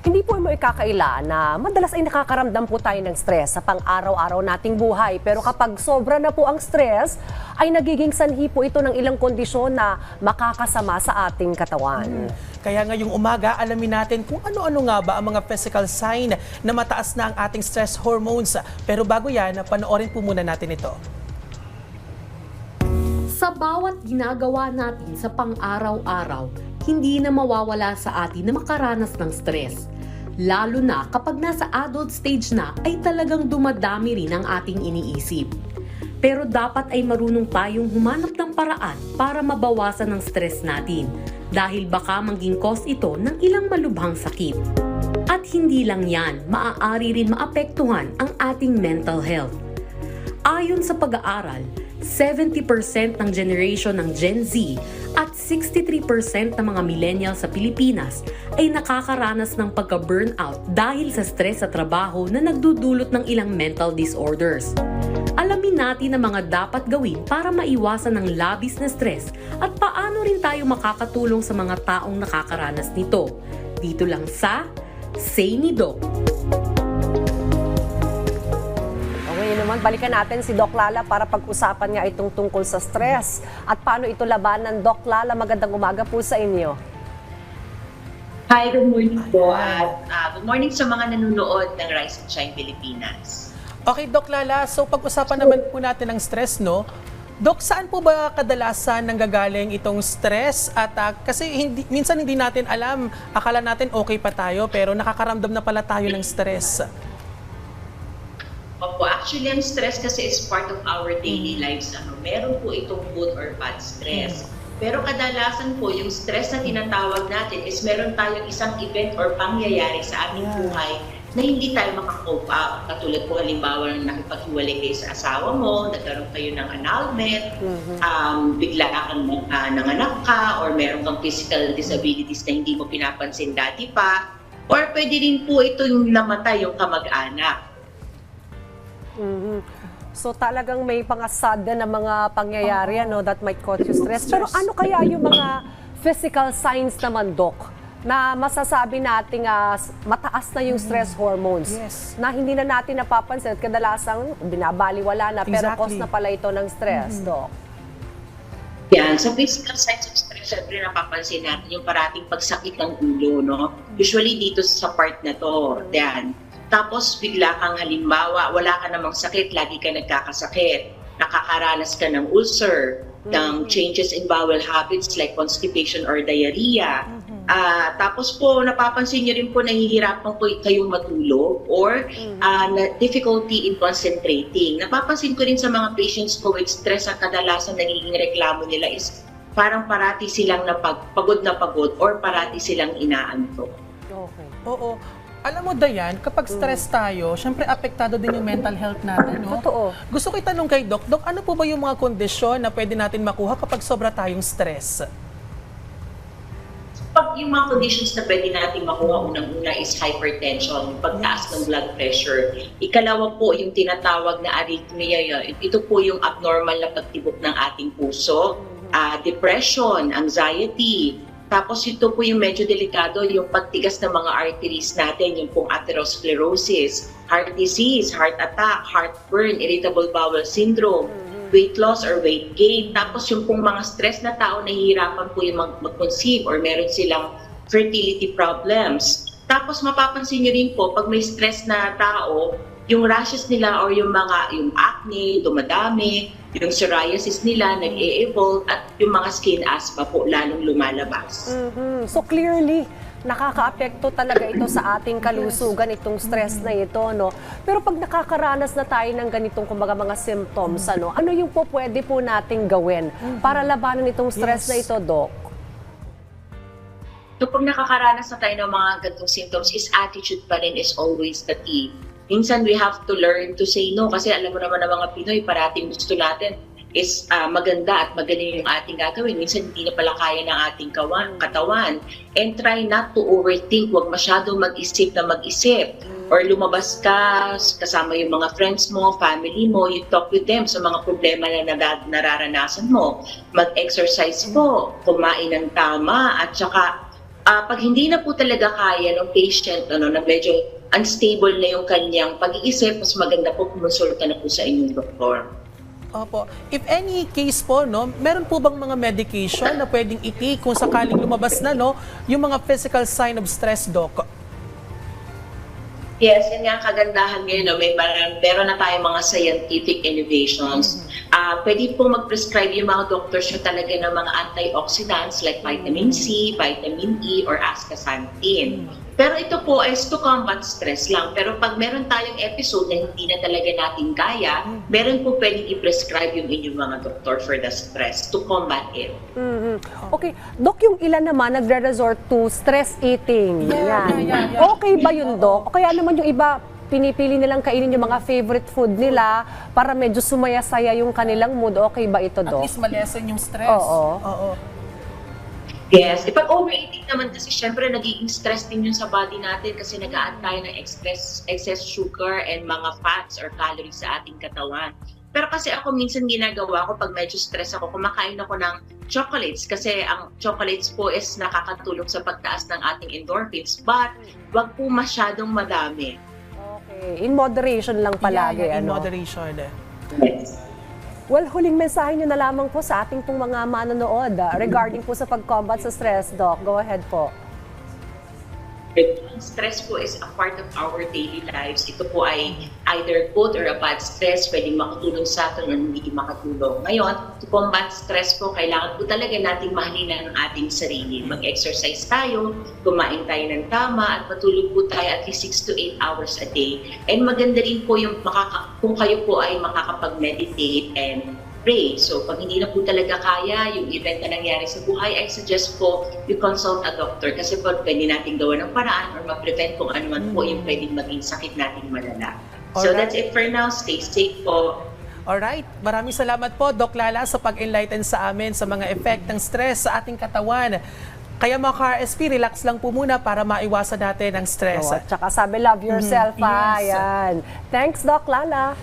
Hindi po mo ikakaila na madalas ay nakakaramdam po tayo ng stress sa pang-araw-araw nating buhay. Pero kapag sobra na po ang stress, ay nagiging sanhi po ito ng ilang kondisyon na makakasama sa ating katawan. Kaya ngayong umaga, alamin natin kung ano-ano nga ba ang mga physical sign na mataas na ang ating stress hormones. Pero bago yan, panoorin po muna natin ito. Sa bawat ginagawa natin sa pang-araw-araw, hindi na mawawala sa atin na makaranas ng stress. Lalo na kapag nasa adult stage na ay talagang dumadami rin ang ating iniisip. Pero dapat ay marunong tayong humanap ng paraan para mabawasan ang stress natin dahil baka maging cause ito ng ilang malubhang sakit. At hindi lang yan, maaari rin maapektuhan ang ating mental health. Ayon sa pag-aaral, 70% ng generation ng Gen Z at 63% ng mga millennial sa Pilipinas ay nakakaranas ng pagka-burnout dahil sa stress sa trabaho na nagdudulot ng ilang mental disorders. Alamin natin ang mga dapat gawin para maiwasan ang labis na stress at paano rin tayo makakatulong sa mga taong nakakaranas nito. Dito lang sa Say ni Doc. Naman, balikan natin si Doc Lala para pag-usapan nga itong tungkol sa stress at paano ito labanan. Doc Lala, magandang umaga po sa inyo. Hi, good morning po. At ah, good morning sa mga nanonood ng Rise and Shine Pilipinas. Okay, Doc Lala, so pag-usapan naman po natin ng stress, no? Dok, saan po ba kadalasan nanggagaling itong stress? At ah, kasi hindi, minsan hindi natin alam, akala natin okay pa tayo, pero nakakaramdam na pala tayo ng stress. Opo, actually, ang stress kasi is part of our daily lives. Ano, meron po itong good or bad stress. Pero kadalasan po, yung stress na tinatawag natin is meron tayong isang event or pangyayari sa ating Yeah. buhay na hindi tayo makakope up. Katulad po halimbawa ng nakipaghiwalay kayo sa asawa mo, nagkaroon kayo ng annulment, um, bigla kang uh, nanganak ka, or meron kang physical disabilities na hindi mo pinapansin dati pa, or pwede rin po ito yung namatay yung kamag-anak. Mhm. So talagang may mga sudden na mga pangyayari ano, that might cause you stress. Pero ano kaya yung mga physical signs naman, Doc, na masasabi nating s- mataas na yung stress hormones Yes. na hindi na natin napapansin at kadalasang binabaliwala na pero Exactly. cause na pala ito ng stress, Doc. Yan, sa physical signs of stress, syempre napapansin natin yung parating pagsakit ng ulo, no? Usually dito sa part na to, yan. Tapos bigla kang halimbawa, wala ka namang sakit, lagi ka nagkakasakit. Nakakaranas ka ng ulcer, ng changes in bowel habits like constipation or diarrhea. Ah, tapos po, napapansin niyo rin po nahihirapan po kayong matulog or ah, na difficulty in concentrating. Napapansin ko rin sa mga patients ko with stress ang kadalasan nagiging reklamo nila is parang parati silang napag, pagod na pagod or parati silang inaantok. Okay. Oo. Alam mo, Dayan, kapag stress tayo, syempre apektado din yung mental health natin, no? Totoo. Gusto ko itanong kay Doc, Doc, ano po ba yung mga kondisyon na pwede natin makuha kapag sobra tayong stress? Pag yung mga conditions na pwede natin makuha, unang-una is hypertension, yung pagtaas ng blood pressure. Ikalawa po, yung tinatawag na arrhythmia, yun. ito po yung abnormal na pagtibok ng ating puso, ah, depression, anxiety, tapos ito po yung medyo delikado, yung pagtigas ng mga arteries natin, yung pong atherosclerosis, heart disease, heart attack, heartburn, irritable bowel syndrome, weight loss or weight gain. Tapos yung pong mga stress na tao, nahihirapan po yung mag- mag-conceive or meron silang fertility problems. Tapos mapapansin nyo rin po, pag may stress na tao, yung rashes nila or yung mga, yung acne, dumadami, yung psoriasis nila, nag-e-evolve, at yung mga skin asthma po lalong lumalabas. Mhm. So clearly, nakakaapekto talaga ito sa ating kalusugan, itong stress na ito, no? Pero pag nakakaranas na tayo ng ganitong kumbaga mga symptoms, ano, ano yung po pwede po nating gawin para labanan itong stress Yes. na ito, Doc? So pag nakakaranas na tayo ng mga ganitong symptoms, is attitude pa rin is always the key. Minsan we have to learn to say no kasi alam mo naman ng mga Pinoy, parating gusto natin is ah, maganda at magaling yung ating gagawin. Minsan hindi na pala kaya ng ating kawan, katawan. And try not to overthink. Huwag masyadong mag-isip na mag-isip. Or lumabas ka, kasama yung mga friends mo, family mo, you talk with them sa mga problema na nararanasan mo. Mag-exercise po, kumain ng tama, at saka Ah, pag hindi na po talaga kaya ng patient ano, na medyo unstable na yung kanyang pag-iisip, mas maganda po kumonsulta na po sa inyong doktor. Opo. If any case po, no, meron po bang mga medication na pwedeng i-take kung sakaling lumabas na, no, yung mga physical sign of stress, Doc? Yes, yan nga ang kagandahan ngayon. No? May parang, meron na tayong mga scientific innovations. Ah, pwede po mag-prescribe yung mga doctors nyo talaga ng mga antioxidants like vitamin C, vitamin E, or astaxanthin. Pero ito po is to combat stress lang. Pero pag meron tayong episode na hindi na talaga natin kaya, meron po pwedeng i-prescribe yung inyong mga doctor for the stress to combat it. Mhm. Okay, Dok, yung ilan naman nagre-resort to stress eating. Yeah, Yan. yeah, yeah, yeah. Okay ba yun, Dok? O kaya naman yung iba, pinipili nilang kainin yung mga favorite food nila para medyo sumaya-saya yung kanilang mood. Okay ba ito, At Dok? least malesen yung stress. Oo. Oo. Yes. E pag overeating naman kasi syempre nagiging stress din yun sa body natin kasi nag-a-add tayo ng excess, excess sugar and mga fats or calories sa ating katawan. Pero kasi ako minsan ginagawa ko pag medyo stress ako, kumakain ako ng chocolates kasi ang chocolates po is nakakatulong sa pagtaas ng ating endorphins but wag po masyadong madami. Okay, in moderation lang palagi. Yeah, yeah, in ano? moderation. Yes. Well, huling mensahe nyo na lamang po sa ating pong mga manonood ah, regarding po sa pag-combat sa stress, Doc. Go ahead po. Stress po is a part of our daily lives. Ito po ay either good or a bad stress, pwedeng makatulong sa atin o hindi makatulong. Ngayon, to combat stress po, kailangan po talaga nating mahalin ang ating sarili. Mag-exercise tayo, kumain tayo ng tama, at matulog po tayo at least 6 to 8 hours a day. And maganda rin po yung makaka- kung kayo po ay makakapag-meditate and pray. So, pag hindi na po talaga kaya yung event na nangyari sa buhay, I suggest po you consult a doctor kasi po pwede natin gawa ng paraan or ma-prevent kung ano man po yung pwedeng maging sakit natin malala. So, Alright. that's it for now. Stay safe po. Alright, maraming salamat po, Doc Lala, sa pag-enlighten sa amin sa mga effect ng stress sa ating katawan. Kaya mga ka-RSP, relax lang po muna para maiwasan natin ang stress. Oh, at saka sabi, love yourself, ah. Yes. Yan. Thanks, Doc Lala.